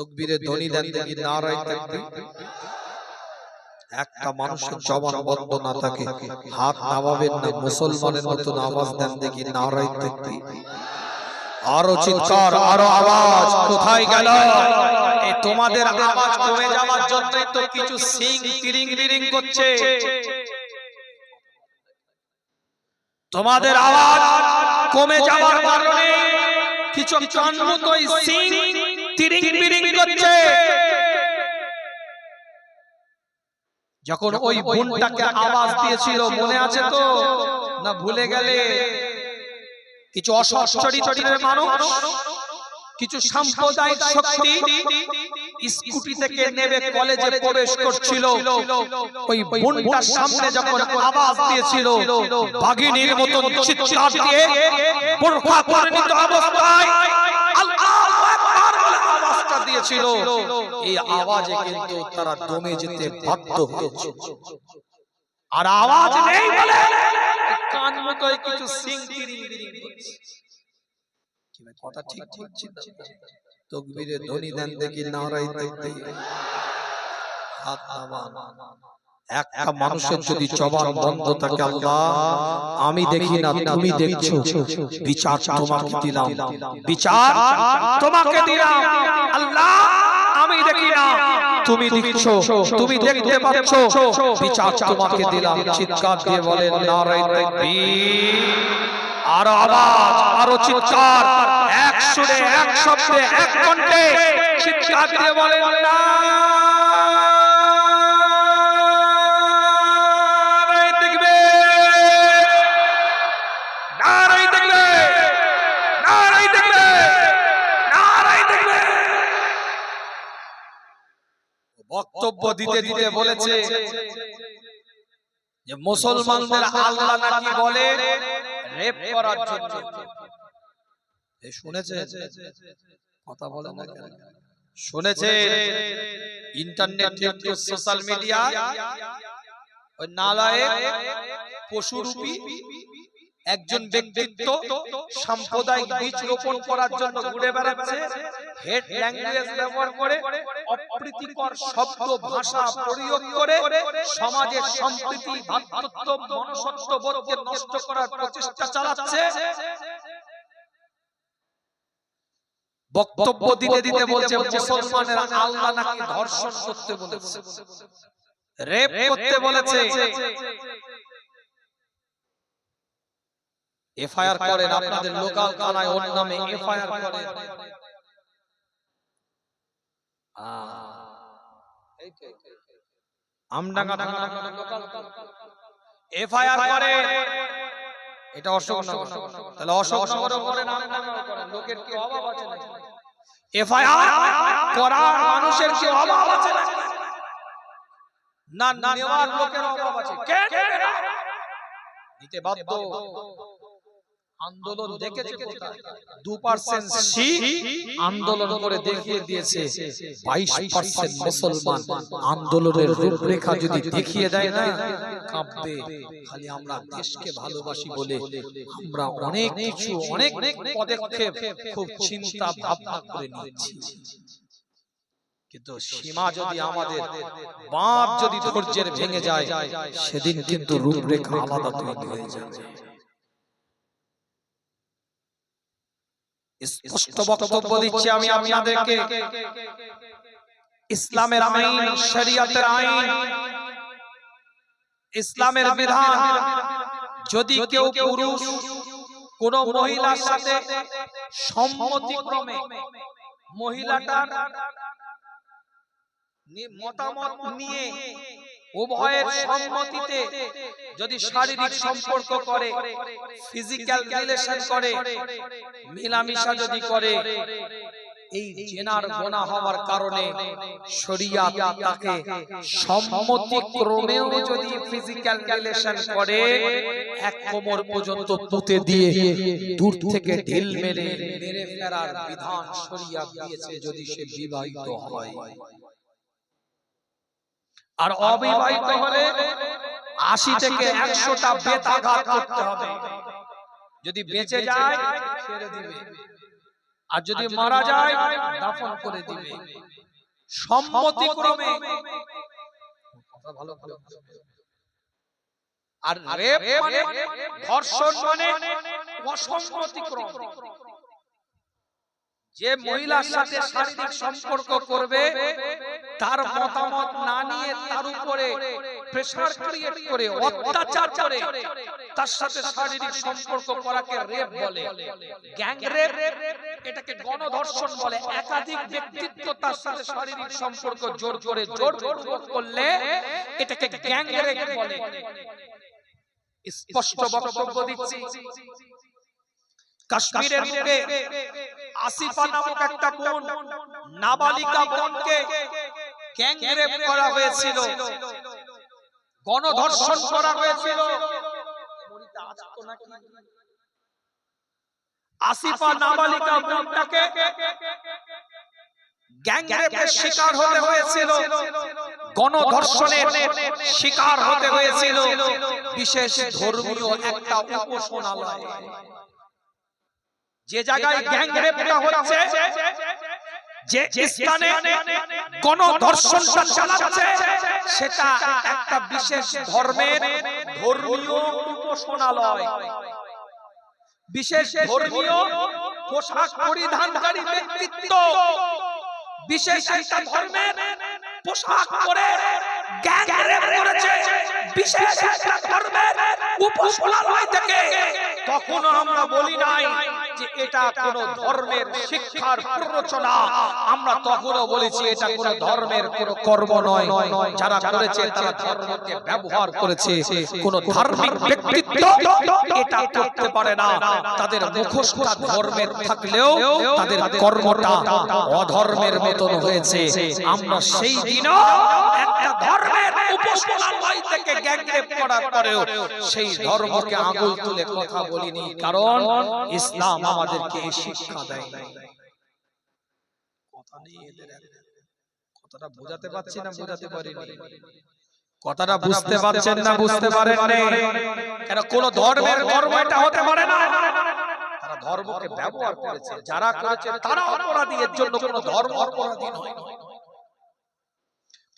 তকবীরে ধ্বনি দেন দেখি নারাই তাকবীর। একটা মানুষের জবান বন্ধ না থাকে হাত নামাবেন না মুসলমানের মতন আওয়াজ দেন দেখি নারাই তাকবীর। আরও চিৎকার আরও আওয়াজ কোথায় গেল? এই তোমাদের আওয়াজ কমে যাওয়ার জন্যই তো কিছু সিং তিরিং বিরিং করছে। তোমাদের আওয়াজ কমে যাওয়ার কারণে কিছু কানমতই সিং তিরিং বিরিং করছে। যখন ওই বোনটাকে আওয়াজ দিয়েছিল মনে আছে তো? না ভুলে গেলে কিছু অসচ্চরিত্রের মানুষ কিছু সাম্প্রদায়িক শক্তি স্কুটি থেকে নেবে কলেজে প্রবেশ করছিল। ওই বোনটার সামনে যখন আওয়াজ দিয়েছিল বাঘিনীর মতন চিৎকার দিয়ে বোরখা পরিণত অবস্থায় আল্লাহু আকবার বলে দিয়েছিল এই আওয়াজে কিন্তু তারা দমে যেতে বাধ্য হয়েছে আর আওয়াজ নেই বলে কান মতোই কিছু সিং তিরিং বিরিং করছে। কথা ঠিক বলছি না? তকবীরে ধ্বনি দেন দেখি নারাই তাকবীর হাত নামান একটা মানুষের যদি জবান বন্ধ থাকে আল্লাহ আমি দেখি না তুমি দেখছ বিচার তোমাকে দিলাম। বিচার তোমাকে দিলাম। আল্লাহ আমি দেখি না। তুমি দেখছ তুমি দেখতে পাচ্ছ। বিচার তোমাকে দিলাম। চিৎকার দিয়ে বলেন নারাই তাকবীর। আরও আওয়াজ আরও চিৎকার। এক সুরে এক শব্দে এক কণ্ঠে চিৎকার দিয়ে বলেন নারাই বক্তব্য দিতে দিতে বলেছে যে মুসলমানদের আল্লাহ নাকি বলে রেপ করার জন্য। শুনেছে? কথা বলে না কেন? শুনেছে? ইন্টারনেট সোশ্যাল মিডিয়া, ওই নালায় পশুরূপী একজন ব্যক্তিত্ব সাম্প্রদায়িক বীজ রোপণ করার জন্য ঘুরে বেড়াচ্ছে, হেড ল্যাঙ্গুয়েজ ব্যবহার করে অপ্রীতিকর শব্দ ভাষা প্রয়োগ করে সমাজের সম্প্রীতি ভাতৃত্ব মনুষ্যত্ব বোধকে নষ্ট করার প্রচেষ্টা চালাচ্ছে। বক্তব্য দিতে দিতে বলছে মুসলমানেরা আল্লাহ নাকি ধর্ষণ করতে বলেছে। রেপ করতে বলেছে। এফআইআর করেন আপনাদের লোকাল থানায় ওর নামে এফআইআর করেন। আমডাঙ্গা থানা এফআইআর করে। এটা অশোকনগর তাহলে অশোকনগর করেন আমডাঙ্গাও করেন লোকের কি অভাব আছে নাকি? এফআইআর করার মানুষের কি অভাব আছে না না নেওয়ার লোকের অভাব আছে। কে? নিতে বাধ্য। আন্দোলন দেখেছে দু পার্সেন্ট সি আন্দোলন করে দেখিয়ে দিয়েছে। বাইশ পার্সেন্ট মুসলমান আন্দোলনের রূপরেখা যদি দেখিয়ে দেয় না কাঁপবে। খালি আমরা দেশকে ভালোবাসি বলে আমরা অনেক কিছু অনেক পদক্ষেপ খুব চিন্তা ভাবনা করে নিচ্ছি। কিন্তু সীমা যদি আমাদের বাঁধ যদি ধৈর্যের ভেঙে যায় সেদিন কিন্তু রূপরেখা আলাদা তৈরি হয়ে যাবে। স্পষ্ট বক্তব্য দিচ্ছি আমি আপনাদেরকে। ইসলামের আইন শরিয়তের আইন। ইসলামের বিধান। যদি কেউ পুরুষ কোন মহিলার সাথে সম্মতিক্রমে মহিলাটার নি- মতামত নিয়ে উভয়ের সম্মতিতে যদি শারীরিক সম্পর্ক করে ফিজিক্যাল রিলেশন করে মিলামিশা যদি করে এই জেনার গোনা হওয়ার কারণে শরিয়াত তাকে সম্মতিক্রমেও যদি ফিজিক্যাল রিলেশন করে এক কোমর পর্যন্ত পুঁতে দিয়ে দূর থেকে ঢিল মেরে মেরে ফেরার বিধান শরিয়াত দিয়েছে যদি সে বিবাহিত হয়। আর অবিবাহিত হলে আশি থেকে একশোটা বেতাঘাত করতে হবে। যদি বেঁচে যায় ছেড়ে দিবে। আর যদি মারা যায় দাফন করে দিবে। সম্মতিক্রমে কথা ভালো করে বুঝবে। আর রেপ মানে ধর্ষণ মানে অসম্মতিক্রম। যে মহিলার সাথে শারীরিক সম্পর্ক করবে তার মতামত না নিয়ে তার উপরে প্রেসার ক্রিয়েট করে অত্যাচার করে তার সাথে শারীরিক সম্পর্ক করাকে রেপ বলে। গ্যাং রেপ এটাকে গণধর্ষণ বলে। একাধিক ব্যক্তিত্ব তার সাথে শারীরিক সম্পর্ক জোর করে জোর পূর্বক করলে এটাকে গ্যাং রেপ বলে। স্পষ্ট বক্তব্য দিচ্ছি। কাশ্মীরের বুকে আসিফা নামক একটা বোন নাবালিকা বোনকে গ্যাং রেপ করা হয়েছিল। গণধর্ষণ করা হয়েছিল। আসিফা নাবালিকা বোনটাকে গ্যাং রেপের শিকার হতে হয়েছিল। গণধর্ষণের শিকার হতে হয়েছিল। বিশেষ ধর্মীয় একটা উপাসনালয় যে জায়গায় গ্যাং রেপটা হচ্ছে যে স্থানে গণধর্ষণটা চালাচ্ছে সেটা একটা বিশেষ ধর্মের ধর্মীয় উপাসনালয়। বিশেষ ধর্মীয় পোশাক পরিধানকারী ব্যক্তিত্ব বিশেষ একটা ধর্মের পোশাক পরে গ্যাং রেপ করেছে। বিশেষ একটা ধর্মের উপাসনালয় থেকে। তখনও আমরা বলি নাই যে এটা কোন ধর্মের শিক্ষার প্ররোচনা। আমরা তখনও বলেছি, এটা কোন ধর্মের কোন কর্ম নয়। যারা করেছে, তারা ধর্মকে ব্যবহার করেছে। কোন ধার্মিক ব্যক্তিত্ব এটা করতে পারে না। তাদের মুখোশটা ধর্মের থাকলেও তাদের কর্মটা অধর্মের মতন হয়েছে। আমরা সেই দিনও একটা ধর্মের উপাসনালয় থেকে গ্যাংরেপ করার পরেও সেই ধর্মকে আঙুল তুলে কথা বলিনি। কারণ ইসলাম আমাদেরকে শিক্ষা দেয়। কথা নেই এদের কথাটা বোঝাতে পারছি না বোঝাতে পারিনি। কথাটা বুঝতে পারছেন না বুঝতে পারেন কেন কোন ধর্মের ধর্ম এটা হতে পারে না। তারা ধর্মকে ব্যবহার করেছে। যারা করেছে তারা অপরাধী এর জন্য কোন ধর্ম অপরাধী নয়।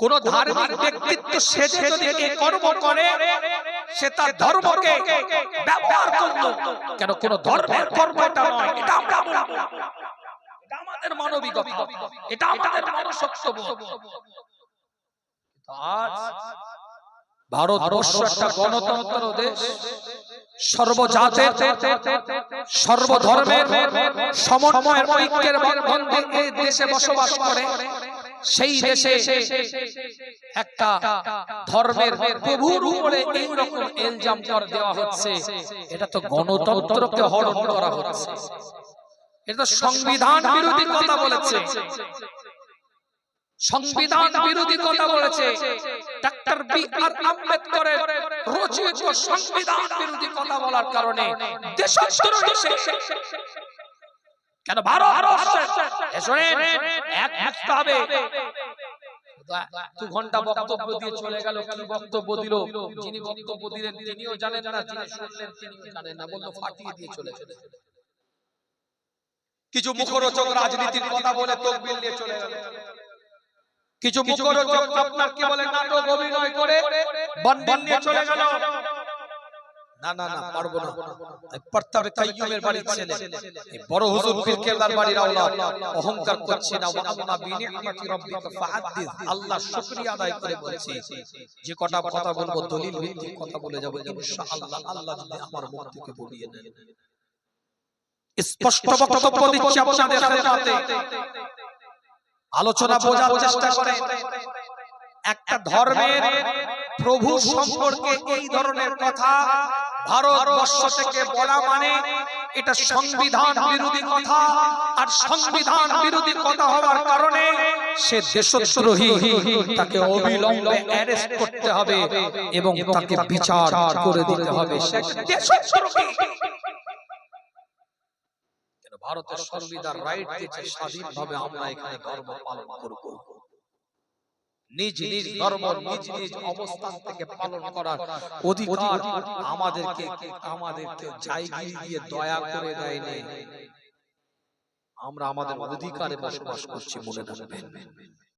কোন ধার্মিক ব্যক্তিত্ব সেজে যদি কর্ম করে সে তার ধর্মকে ব্যবহার করল। কেন কোন ধর্মের কর্ম এটা নয়। এটা আমরা বলব এটা আমাদের মানবিকতা। এটা আমাদের মনসত্ববোধ আজ ভারতবর্ষ একটা গণতন্ত্র দেশ। সর্বজাতের সর্বধর্মের সমন্বয়ের ঐক্যের বন্ধন এই দেশে বসবাস করে। সেই দেশে একটা ধর্মের প্রভুর উপরে এইরকম এলজাম কর দেওয়া হচ্ছে। এটা তো গণতন্ত্রকে হরণ করা হচ্ছে। এটা তো সংবিধান বিরোধী কথা বলেছে। সংবিধান বিরোধী কথা বলেছে। ডাক্তার বি আর আম্বেদকরের রচিত সংবিধান বিরোধী কথা বলার কারণে দেশ কেন ভারত হবে। দু ঘণ্টা বক্তব্য দিয়ে চলে গেল, কি বক্তব্য দিল? যিনি বক্তব্য দিলেন, তিনিও জানেন না, যিনি শুনলেন জানেন না, বলল ফাটিয়ে দিয়ে চলে চলে কিছু মুখরোচক রাজনীতির কথা বলে চলে কিছু মুখরোচক আপনার কি বলে, নাটক অভিনয় করে চলে গেল। না না না পারব না। প্রতাপে কাইয়ুমের বাড়ির ছেলে। বড় হুজুর পীর কেবলার বাড়ির আওলাদ। অহংকার করছে না। ওয়া আম্মা বিনিআমাতি রাব্বিকা ফাহাদ্দিস আল্লাহ শুকরিয়া আদায় করে বলছি যে কটা কথা বলব দলিল ভিত্তিক কথা বলে যাব ইনশাআল্লাহ। আল্লাহ যদি আমার মুখ থেকে বলিয়ে নেন স্পষ্ট বক্তব্য দিচ্ছি আপনাদের খেদমতে আলোচনা বোঝার চেষ্টা করে একটা ধর্মের প্রভু সম্পর্কে এই ধরনের কথা বলা মানে এটা সংবিধান কথা। আর কথা হওয়ার কারণে সে তাকে করতে হবে এবং তাকে বিচার করে দিতে হবে। ভারতের সংবিধান রাইট দিয়েছে, স্বাধীনভাবে আমরা এখানে ধর্ম পালন করব। নিজ নিজ ধর্ম নিজ নিজ অবস্থান থেকে পালন করার অধিকার আমাদেরকে আমাদেরকে জায়গায় দিয়ে দয়া করে দেয়নি আমরা আমাদের অধিকারে বসবাস করছি মনে রাখবেন।